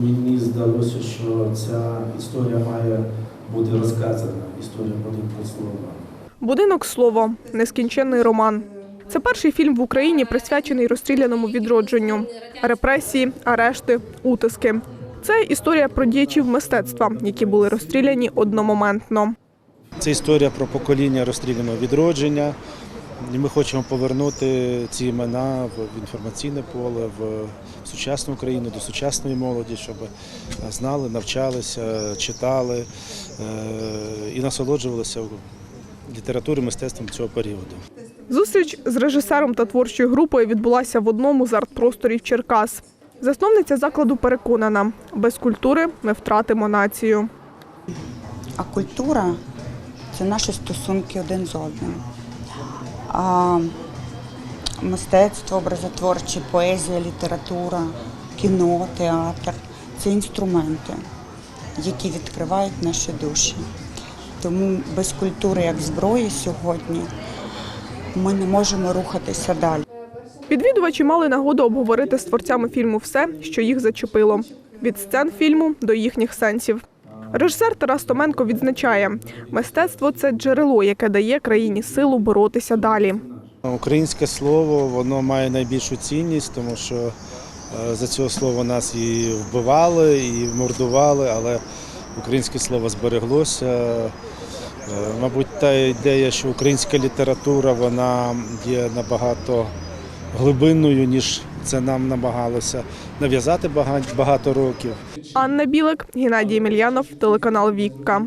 Мені здалося, що ця історія має бути розказана. Історія буде про слова. Будинок слово нескінченний роман. Це перший фільм в Україні, присвячений розстріляному відродженню. Репресії, арешти, утиски. Це історія про діячів мистецтва, які були розстріляні одномоментно. Це історія про покоління розстріляного відродження. І ми хочемо повернути ці імена в інформаційне поле, в сучасну Україну, до сучасної молоді, щоб знали, навчалися, читали е, і насолоджувалися літературою, мистецтвом цього періоду. Зустріч з режисером та творчою групою відбулася в одному з арт-просторів Черкас. Засновниця закладу переконана, без культури ми втратимо націю. А культура це наші стосунки один з одним. Мистецтво, образотворче, поезія, література, кіно, театр це інструменти, які відкривають наші душі. Тому без культури як зброї сьогодні ми не можемо рухатися далі. Відвідувачі мали нагоду обговорити з творцями фільму все, що їх зачепило від сцен фільму до їхніх сенсів. Режисер Тарас Томенко відзначає, мистецтво це джерело, яке дає країні силу боротися далі. Українське слово воно має найбільшу цінність, тому що е, за цього слова нас і вбивали, і мордували, але українське слово збереглося. Е, Мабуть, та ідея, що українська література вона є набагато глибинною, ніж це нам намагалося нав'язати бага- багато років. Анна Білик, Геннадій Мільянов, телеканал Вікка.